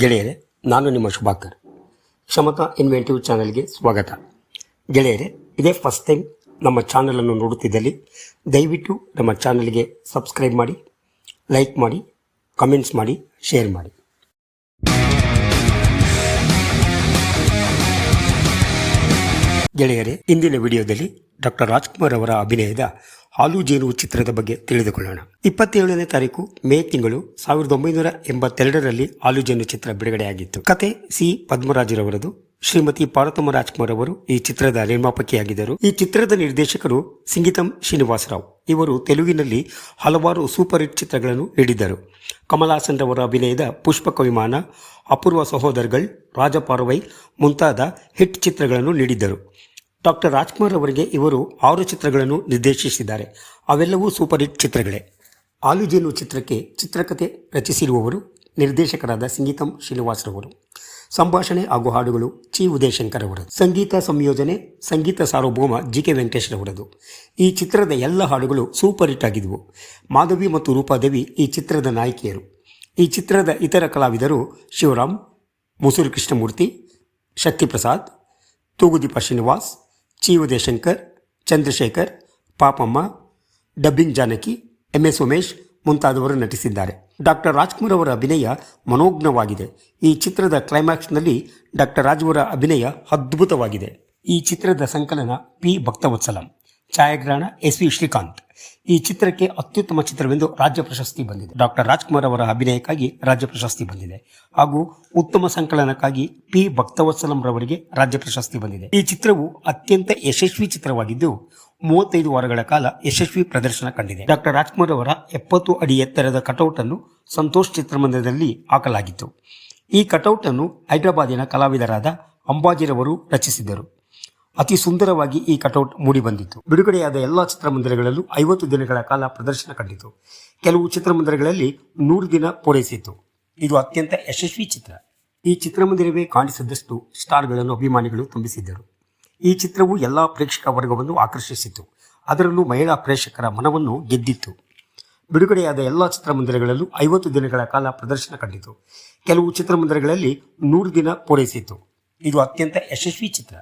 ಗೆಳೆಯರೆ, ನಾನು ನಿಮ್ಮ ಶುಭಾಕರ್. ಕ್ಷಮತಾ ಇನ್ವೆಂಟಿವ್ ಚಾನೆಲ್ಗೆ ಸ್ವಾಗತ. ಗೆಳೆಯರೆ, ಇದೇ ಫಸ್ಟ್ ಟೈಮ್ ನಮ್ಮ ಚಾನಲನ್ನು ನೋಡುತ್ತಿದ್ದಲ್ಲಿ, ದಯವಿಟ್ಟು ನಮ್ಮ ಚಾನಲ್ಗೆ ಸಬ್ಸ್ಕ್ರೈಬ್ ಮಾಡಿ, ಲೈಕ್ ಮಾಡಿ, ಕಮೆಂಟ್ಸ್ ಮಾಡಿ, ಶೇರ್ ಮಾಡಿ. ಗೆಳೆಯರೆ, ಇಂದಿನ ವಿಡಿಯೋದಲ್ಲಿ ಡಾಕ್ಟರ್ ರಾಜ್ಕುಮಾರ್ ಅವರ ಅಭಿನಯದ ಹಾಲು ಜೇನು ಚಿತ್ರದ ಬಗ್ಗೆ ತಿಳಿದುಕೊಳ್ಳೋಣ. ಇಪ್ಪತ್ತೇಳನೇ ತಾರೀಕು ಮೇ ತಿಂಗಳು ಸಾವಿರದ ಒಂಬೈನೂರ ಎಂಬತ್ತೆರಡರಲ್ಲಿ ಹಾಲು ಜೇನು ಚಿತ್ರ ಬಿಡುಗಡೆಯಾಗಿತ್ತು. ಕತೆ ಸಿ. ಪದ್ಮರಾಜರವರದು. ಶ್ರೀಮತಿ ಪಾರ್ವತಮ್ಮ ರಾಜ್ಕುಮಾರ್ ಅವರು ಈ ಚಿತ್ರದ ನಿರ್ಮಾಪಕಿಯಾಗಿದ್ದರು. ಈ ಚಿತ್ರದ ನಿರ್ದೇಶಕರು ಸಿಂಗಿತಂ ಶ್ರೀನಿವಾಸರಾವ್. ಇವರು ತೆಲುಗಿನಲ್ಲಿ ಹಲವಾರು ಸೂಪರ್ ಹಿಟ್ ಚಿತ್ರಗಳನ್ನು ನೀಡಿದ್ದರು. ಕಮಲಾಸನ್ ರವರ ಅಭಿನಯದ ಪುಷ್ಪಕ ವಿಮಾನ ಅಪೂರ್ವ ಸಹೋದರ್ಗಳ್ ರಾಜಪಾರ್ವೈ ಮುಂತಾದ ಹಿಟ್ ಚಿತ್ರಗಳನ್ನು ನೀಡಿದ್ದರು. ಡಾಕ್ಟರ್ ರಾಜ್ಕುಮಾರ್ ಅವರಿಗೆ ಇವರು ಆರು ಚಿತ್ರಗಳನ್ನು ನಿರ್ದೇಶಿಸಿದ್ದಾರೆ. ಅವೆಲ್ಲವೂ ಸೂಪರ್ ಹಿಟ್ ಚಿತ್ರಗಳೇ. ಆಲುಜೇನು ಚಿತ್ರಕ್ಕೆ ಚಿತ್ರಕಥೆ ರಚಿಸಿರುವವರು ನಿರ್ದೇಶಕರಾದ ಸಂಗೀತಂ ಶ್ರೀನಿವಾಸರವರು ಸಂಭಾಷಣೆ ಹಾಗೂ ಹಾಡುಗಳು ಚಿ ಉದಯಶಂಕರ್ ಅವರದು. ಸಂಗೀತ ಸಂಯೋಜನೆ ಸಂಗೀತ ಸಾರ್ವಭೌಮ ಜಿ ಕೆ ವೆಂಕಟೇಶ್ರವರದು ಈ ಚಿತ್ರದ ಎಲ್ಲ ಹಾಡುಗಳು ಸೂಪರ್ ಹಿಟ್ ಆಗಿದ್ದವು ಮಾಧವಿ ಮತ್ತು ರೂಪಾದೇವಿ ಈ ಚಿತ್ರದ ನಾಯಕಿಯರು. ಈ ಚಿತ್ರದ ಇತರ ಕಲಾವಿದರು Shivaram, Musuru Krishnamurthy, Shaktiprasad, Thoogudeepa Srinivas Chi Udayashankar Chandrashekhar, Papamma, dubbing Janaki M S Umesh ಮುಂತಾದವರು ನಟಿಸಿದ್ದಾರೆ. ಡಾಕ್ಟರ್ ರಾಜ್ಕುಮಾರ್ ಅವರ ಅಭಿನಯ ಮನೋಜ್ಞವಾಗಿದೆ. ಈ ಚಿತ್ರದ ಕ್ಲೈಮ್ಯಾಕ್ಸ್ನಲ್ಲಿ ಡಾಕ್ಟರ್ ರಾಜ್ವರ ಅಭಿನಯ ಅದ್ಭುತವಾಗಿದೆ. ಈ ಚಿತ್ರದ ಸಂಕಲನ ಪಿ. ಭಕ್ತವತ್ಸಲಂ. ಛಾಯಾಗ್ರಹಣ ಎಸ್ ವಿ ಶ್ರೀಕಾಂತ್. ಈ ಚಿತ್ರಕ್ಕೆ ಅತ್ಯುತ್ತಮ ಚಿತ್ರವೆಂದು ರಾಜ್ಯ ಪ್ರಶಸ್ತಿ ಬಂದಿದೆ. ಡಾಕ್ಟರ್ ರಾಜ್ಕುಮಾರ್ ಅವರ ಅಭಿನಯಕ್ಕಾಗಿ ರಾಜ್ಯ ಪ್ರಶಸ್ತಿ ಬಂದಿದೆ. ಹಾಗೂ ಉತ್ತಮ ಸಂಕಲನಕ್ಕಾಗಿ ಪಿ. ಭಕ್ತವತ್ಸಲಂ ರವರಿಗೆ ರಾಜ್ಯ ಪ್ರಶಸ್ತಿ ಬಂದಿದೆ. ಈ ಚಿತ್ರವು ಅತ್ಯಂತ ಯಶಸ್ವಿ ಚಿತ್ರವಾಗಿದ್ದು, ಮೂವತ್ತೈದು ವಾರಗಳ ಕಾಲ ಯಶಸ್ವಿ ಪ್ರದರ್ಶನ ಕಂಡಿದೆ. ಡಾಕ್ಟರ್ ರಾಜ್ಕುಮಾರ್ ಅವರ ಎಪ್ಪತ್ತು ಅಡಿ ಎತ್ತರದ ಕಟೌಟ್ ಅನ್ನು ಸಂತೋಷ್ ಚಿತ್ರಮಂದಿರದಲ್ಲಿ ಹಾಕಲಾಗಿತ್ತು. ಈ ಕಟೌಟ್ ಅನ್ನು ಹೈದರಾಬಾದಿನ ಕಲಾವಿದರಾದ ಅಂಬಾಜಿರವರು ರಚಿಸಿದ್ದರು. ಅತಿ ಸುಂದರವಾಗಿ ಈ ಕಟೌಟ್ ಮೂಡಿಬಂದಿತ್ತು ಬಿಡುಗಡೆಯಾದ ಎಲ್ಲಾ ಚಿತ್ರಮಂದಿರಗಳಲ್ಲೂ ಐವತ್ತು ದಿನಗಳ ಕಾಲ ಪ್ರದರ್ಶನ ಕಂಡಿತು. ಕೆಲವು ಚಿತ್ರಮಂದಿರಗಳಲ್ಲಿ ನೂರು ದಿನ ಪೂರೈಸಿತು ಇದು ಅತ್ಯಂತ ಯಶಸ್ವಿ ಚಿತ್ರ. ಈ ಚಿತ್ರಮಂದಿರವೇ ಕಾಣಿಸಿದಷ್ಟು ಸ್ಟಾರ್ಗಳನ್ನು ಅಭಿಮಾನಿಗಳು ತುಂಬಿಸಿದ್ದರು. ಈ ಚಿತ್ರವು ಎಲ್ಲಾ ಪ್ರೇಕ್ಷಕ ವರ್ಗವನ್ನು ಆಕರ್ಷಿಸಿತು. ಅದರಲ್ಲೂ ಮಹಿಳಾ ಪ್ರೇಕ್ಷಕರ ಮನವನ್ನು ಗೆದ್ದಿತ್ತು. ಬಿಡುಗಡೆಯಾದ ಎಲ್ಲ ಚಿತ್ರಮಂದಿರಗಳಲ್ಲೂ ಐವತ್ತು ದಿನಗಳ ಕಾಲ ಪ್ರದರ್ಶನ ಕಂಡಿತು. ಕೆಲವು ಚಿತ್ರಮಂದಿರಗಳಲ್ಲಿ ನೂರು ದಿನ ಪೂರೈಸಿತು ಇದು ಅತ್ಯಂತ ಯಶಸ್ವಿ ಚಿತ್ರ.